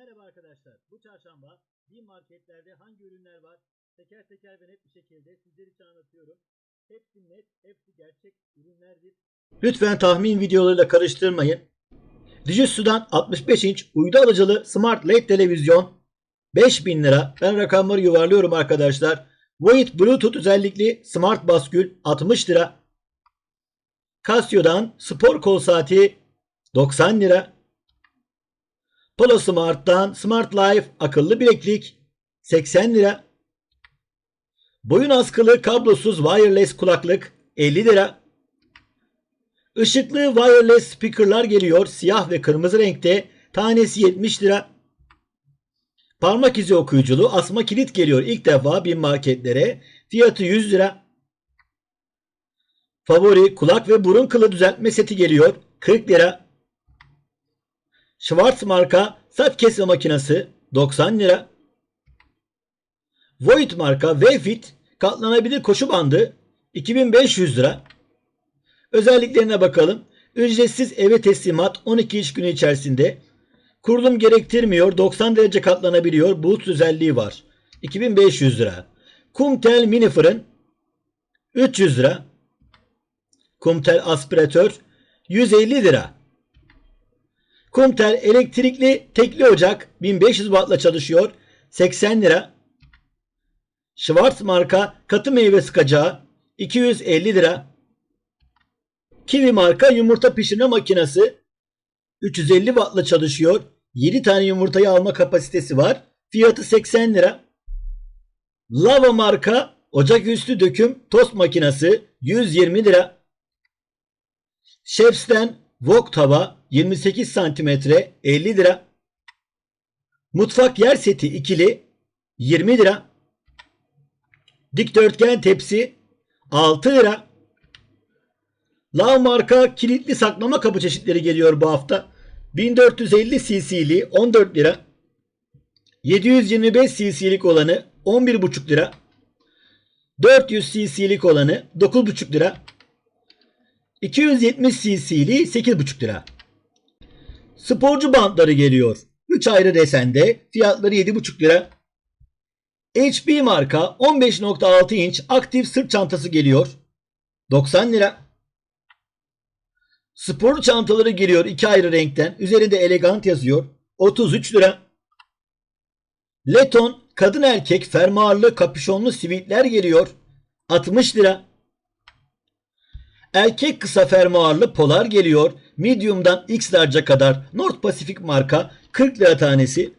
Merhaba arkadaşlar. Bu çarşamba bin marketlerde hangi ürünler var? Teker teker ve net bir şekilde sizler için anlatıyorum. Hepsi net, hepsi gerçek ürünlerdir. Lütfen tahmin videolarıyla karıştırmayın. Dijitsu'dan 65 inç uydu alıcılı Smart LED televizyon 5000 lira. Ben rakamları yuvarlıyorum arkadaşlar. Void Bluetooth özellikli Smart baskül 60 lira. Casio'dan spor kol saati 90 lira. Polo Smart'tan Smart Life akıllı bileklik 80 lira. Boyun askılı kablosuz wireless kulaklık 50 lira. Işıklı wireless speakerlar geliyor siyah ve kırmızı renkte tanesi 70 lira. Parmak izi okuyuculu asma kilit geliyor ilk defa bin marketlere fiyatı 100 lira. Favori kulak ve burun kılı düzeltme seti geliyor 40 lira. Schwarz marka saç kesme makinesi 90 lira. Void marka Wayfit katlanabilir koşu bandı 2500 lira. Özelliklerine bakalım. Ücretsiz eve teslimat 12 iş günü içerisinde. Kurulum gerektirmiyor. 90 derece katlanabiliyor. Bulut özelliği var. 2500 lira. Kumtel mini fırın 300 lira. Kumtel aspiratör 150 lira. Kumtel elektrikli tekli ocak 1500 wattla çalışıyor. 80 lira. Schwarz marka katı meyve sıkacağı 250 lira. Kiwi marka yumurta pişirme makinesi 350 wattla çalışıyor. 7 tane yumurtayı alma kapasitesi var. Fiyatı 80 lira. Lava marka ocaküstü döküm tost makinesi 120 lira. Chefs'ten wok tava 28 cm 50 lira. Mutfak yer seti ikili 20 lira. Dikdörtgen tepsi 6 lira. Lav marka kilitli saklama kapı çeşitleri geliyor bu hafta. 1450 cc'li 14 lira. 725 cc'lik olanı 11,5 lira. 400 cc'lik olanı 9,5 lira. 270 cc'li 8,5 lira. Sporcu bantları geliyor. 3 ayrı desende fiyatları 7,5 lira. HP marka 15.6 inç aktif sırt çantası geliyor. 90 lira. Spor çantaları geliyor 2 ayrı renkten. Üzerinde elegant yazıyor. 33 lira. Leton kadın erkek fermuarlı kapüşonlu sivitler geliyor. 60 lira. Erkek kısa fermuarlı polar geliyor. Medium'dan X large'a kadar North Pacific marka 40 lira tanesi.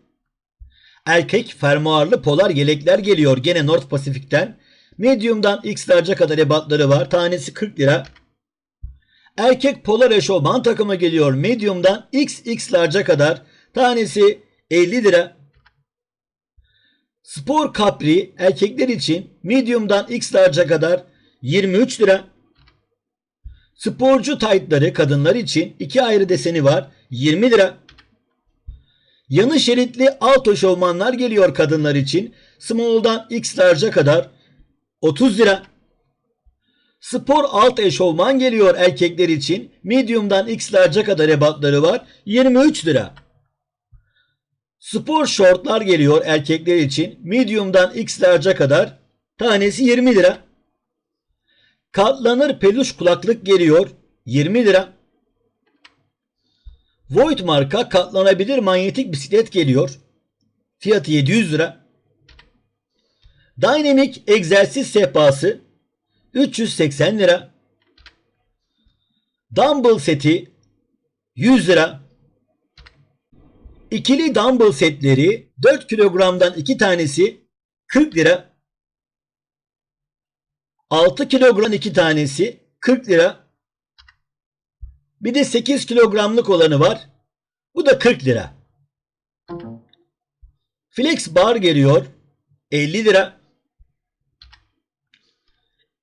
Erkek fermuarlı polar yelekler geliyor gene North Pacific'ten. Medium'dan X large'a kadar ebatları var. Tanesi 40 lira. Erkek polar eşofman takımı geliyor. Medium'dan XX large'a kadar. Tanesi 50 lira. Spor Capri erkekler için medium'dan X large'a kadar 23 lira. Sporcu taytları kadınlar için iki ayrı deseni var. 20 lira. Yanı şeritli alt eşofmanlar geliyor kadınlar için. Small'dan X large'a kadar 30 lira. Spor alt eşofman geliyor erkekler için. Medium'dan X large'a kadar ebatları var. 23 lira. Spor şortlar geliyor erkekler için. Medium'dan X large'a kadar. Tanesi 20 lira. Katlanır peluş kulaklık geliyor. 20 lira. Void marka katlanabilir manyetik bisiklet geliyor. Fiyatı 700 lira. Dynamic egzersiz sehpası 380 lira. Dumbbell seti 100 lira. İkili dumbbell setleri 4 kilogramdan 2 tanesi 40 lira. 6 kilogram 2 tanesi 40 lira. Bir de 8 kilogramlık olanı var. Bu da 40 lira. Flex bar geliyor. 50 lira.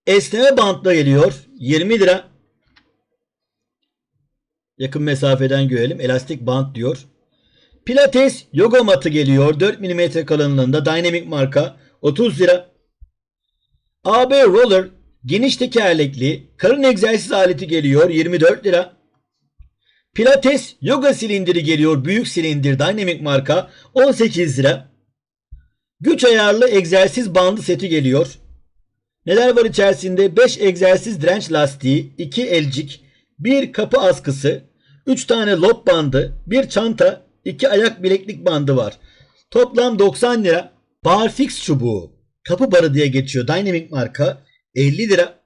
Esneme bantla geliyor. 20 lira. Yakın mesafeden görelim. Elastik bant diyor. Pilates yoga matı geliyor. 4 mm kalınlığında. Dynamic marka. 30 lira. AB Roller geniş tekerlekli karın egzersiz aleti geliyor 24 lira. Pilates yoga silindiri geliyor. Büyük silindir Dynamic marka 18 lira. Güç ayarlı egzersiz bandı seti geliyor. Neler var içerisinde? 5 egzersiz direnç lastiği, 2 elcik, 1 kapı askısı, 3 tane lob bandı, 1 çanta, 2 ayak bileklik bandı var. Toplam 90 lira. Barfix çubuğu. Kapı barı diye geçiyor. Dynamic marka 50 lira.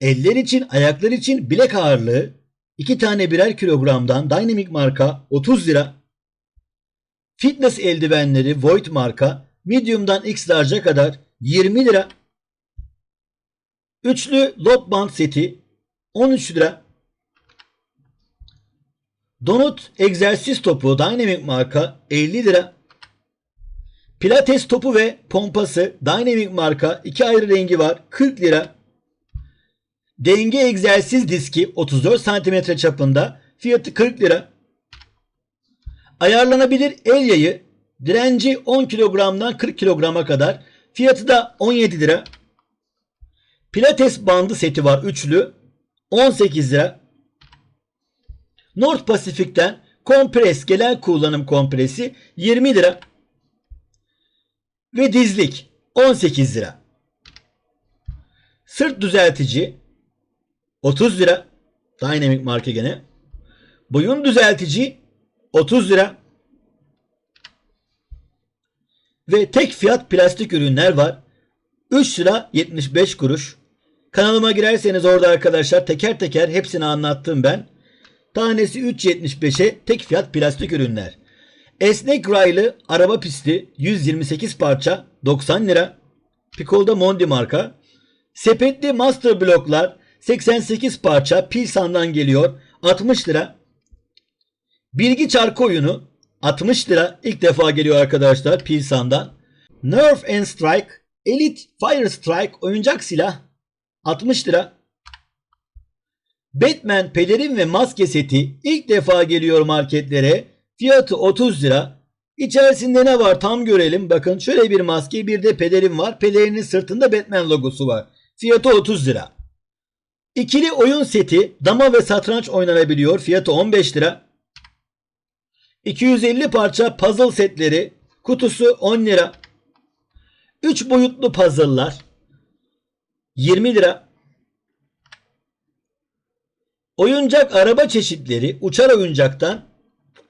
Eller için, ayaklar için bilek ağırlığı 2 tane birer kilogramdan Dynamic marka 30 lira. Fitness eldivenleri Void marka medium'dan X large'a kadar 20 lira. Üçlü lob band seti 13 lira. Donut egzersiz topu Dynamic marka 50 lira. Pilates topu ve pompası Dynamic marka iki ayrı rengi var 40 lira. Denge egzersiz diski 34 cm çapında fiyatı 40 lira. Ayarlanabilir el yayı direnci 10 kilogramdan 40 kilograma kadar fiyatı da 17 lira. Pilates bandı seti var üçlü 18 lira. North Pasifik'ten kompres gelen kullanım kompresi 20 lira. Ve dizlik 18 lira. Sırt düzeltici 30 lira. Dynamic marka gene. Boyun düzeltici 30 lira. Ve tek fiyat plastik ürünler var. 3 lira 75 kuruş. Kanalıma girerseniz orada arkadaşlar teker teker hepsini anlattım ben. Tanesi 3.75'e tek fiyat plastik ürünler. Esnek raylı araba pisti 128 parça 90 lira. Picol'da Mondi marka. Sepetli master bloklar 88 parça Pilsan'dan geliyor 60 lira. Bilgi çarkı oyunu 60 lira ilk defa geliyor arkadaşlar Pilsan'dan. Nerf and Strike Elite Fire Strike oyuncak silah 60 lira. Batman pelerin ve maske seti ilk defa geliyor marketlere. Fiyatı 30 lira. İçerisinde ne var tam görelim. Bakın şöyle bir maske bir de pelerin var. Pelerinin sırtında Batman logosu var. Fiyatı 30 lira. İkili oyun seti dama ve satranç oynanabiliyor. Fiyatı 15 lira. 250 parça puzzle setleri kutusu 10 lira. 3 boyutlu puzzle'lar 20 lira. Oyuncak araba çeşitleri uçar oyuncaktan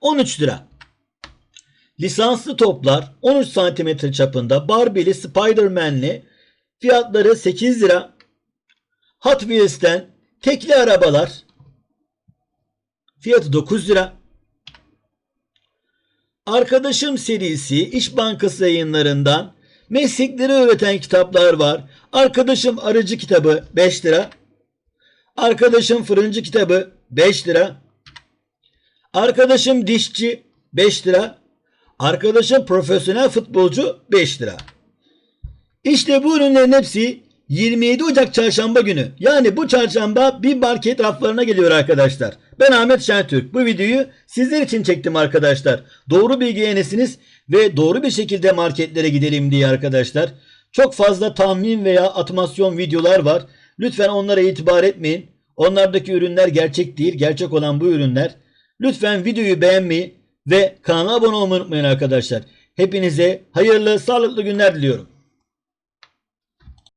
13 lira. Lisanslı toplar 13 cm çapında Barbie'li Spider-Man'li fiyatları 8 lira. Hot Wheels'ten tekli arabalar fiyatı 9 lira. Arkadaşım serisi İş Bankası yayınlarından meslekleri öğreten kitaplar var. Arkadaşım arıcı kitabı 5 lira. Arkadaşım fırıncı kitabı 5 lira. Arkadaşım dişçi 5 lira. Arkadaşım profesyonel futbolcu 5 lira. İşte bu ürünlerin hepsi 27 Ocak çarşamba günü yani bu çarşamba bir market raflarına geliyor arkadaşlar. Ben Ahmet Şentürk. Bu videoyu sizler için çektim arkadaşlar. Doğru bilgi yenesiniz ve doğru bir şekilde marketlere gidelim diye arkadaşlar. Çok fazla tahmin veya atmasyon videolar var. Lütfen onlara itibar etmeyin. Onlardaki ürünler gerçek değil. Gerçek olan bu ürünler. Lütfen videoyu beğenmeyi ve kanala abone olmayı unutmayın arkadaşlar. Hepinize hayırlı, sağlıklı günler diliyorum.